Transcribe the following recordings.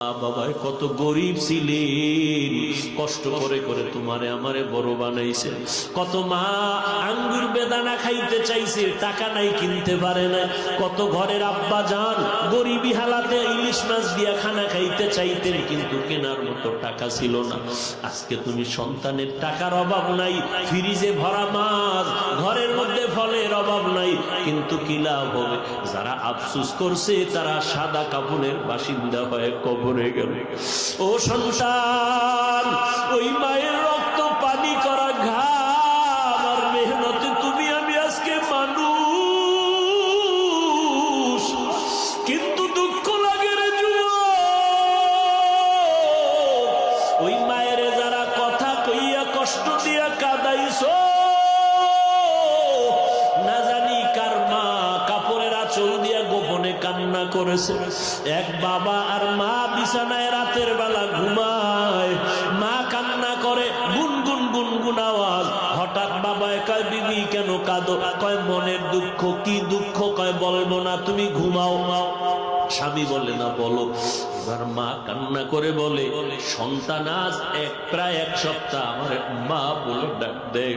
বাবায় কত গরিব ছিলেন। কষ্ট করে করে তোমারে আমারে বড় বানাইছে। কত মা আঙ্গুর বেদানা খাইতে চাইছে, টাকা নাই কিনতে পারে না কত ঘরের আব্বা যান গরিবী হালাতে ইলিশ মাছ দিয়া খানা খাইতে চাইতেন, কিন্তু কেনার মতো টাকা ছিল না। আজকে তুমি সন্তানের টাকার অভাব নাই, ফ্রিজে ভরা মাছ ঘরের মধ্যে ফলের অভাব নাই, কিন্তু কি লাভ হবে? যারা আফসুস করছে, তারা সাদা কাপড়ের বাসিন্দা হয়ে কবরে গেল। ও সন্তান, ওই মায়ের দিয়া কাদাইছো? না জানি কার মা কাপড়ের আঁচল দিয়া গোপনে কান্না করেছে। এক বাবা আর মা বিছানায় রাতের বেলা ঘুমায়। মা কান্না করে, গুনগুন গুনগুন আওয়াজ। হঠাৎ বাবা কয়, বিবি, কেন কাঁদো? কয়, মনের দুঃখ, কি দুঃখ? কয়, বলব না, তুমি ঘুমাও। স্বামী বলে, না, বলো। এবার মা কান্না করে বলে, সন্তান আজ এক, প্রায় এক সপ্তাহ আমার মা বলে ডাক দেয়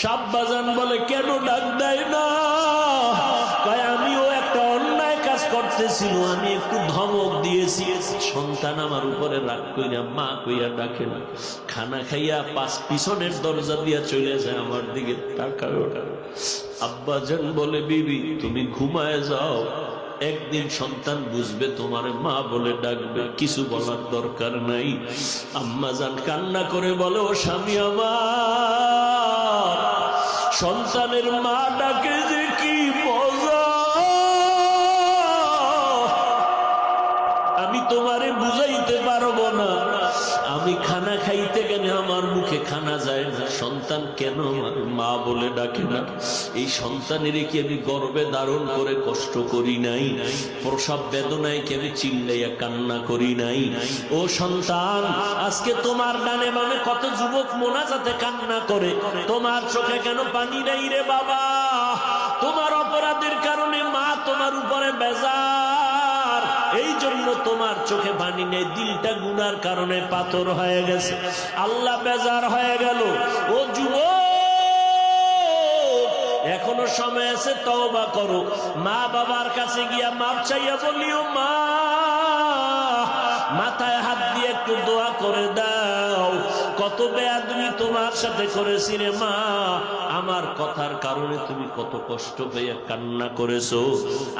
সাব্বাজান বলে, কেন ডাক দেয় না? আমিও একটা অন্যায় কাজ করতেছিল আমি একটু ধমক দিয়েছি। সন্তান আমার উপরে রাগ কইরা মা কইয়া ডাকে না। খানা খাইয়া পাঁচ পিছনের দরজা দিয়া চলে যায়, আমার দিকে তাকায় ওটা আব্বাজান বলে, বিবি, তুমি ঘুমায় যাও। একদিন সন্তান বুঝবে তোমার মা বলে ডাকবে, কিছু বলার দরকার নাই। আম্মা যান কান্না করে বলো স্বামী আমার, সন্তানের মা ডাকে যে কি মজা। আমি তোমারে খানা খাইতে গেলে আমার মুখে খানা যায় না। সন্তান কেন আমার মা বলে ডাকে না? এই সন্তানের কি আমি গর্বে ধারণ করে কষ্ট করি নাই? প্রসব বেদনায় কি আমি চিল্লাইয়া কান্না করি নাই? ও সন্তান, আজকে তোমার ডানে মানে কত যুবক মোনা যাতে কান্না করে? তোমার চোখে কেন পানি নাই রে বাবা? তোমার অপরাধের কারণে মা তোমার উপরে বেজার। এই জন্য তোমার চোখে নেই দিলটা গুনার কারণে পাথর হয়ে গেছে। আল্লাহ বেজার হয়ে গেল। ও যুব এখনও সময় আছে, তওবা করো। মা বাবার কাছে গিয়া মাপ চাইয়া বলিও, মা, মাথায় হাত দিয়ে একটু দোয়া করে দাও। কত বেয়াদমি তোমার সাথে করেছি রে মা? আমার কথার কারণে তুমি কত কষ্ট পেয়ে কান্না করেছ।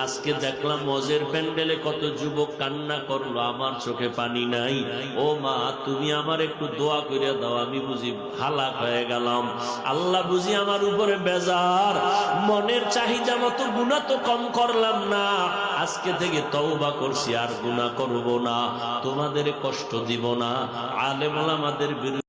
আজকে দেখলাম মজের প্যান্ডেলে কত যুবক কান্না করল, আমার চোখে পানি নাই। ও মা, তুমি আমার একটু দোয়া করে দাও, আমি বুঝি হালাক হয়ে গেলাম। আল্লাহ বুঝি আমার উপরে বেজার। মনের চাহিদা মতো গুণা তো কম করলাম না। আজকে থেকে তওবা করছি, আর গুণা করব না। তোমাদের কষ্ট দিব না। আলেম আমাদের বিরুদ্ধে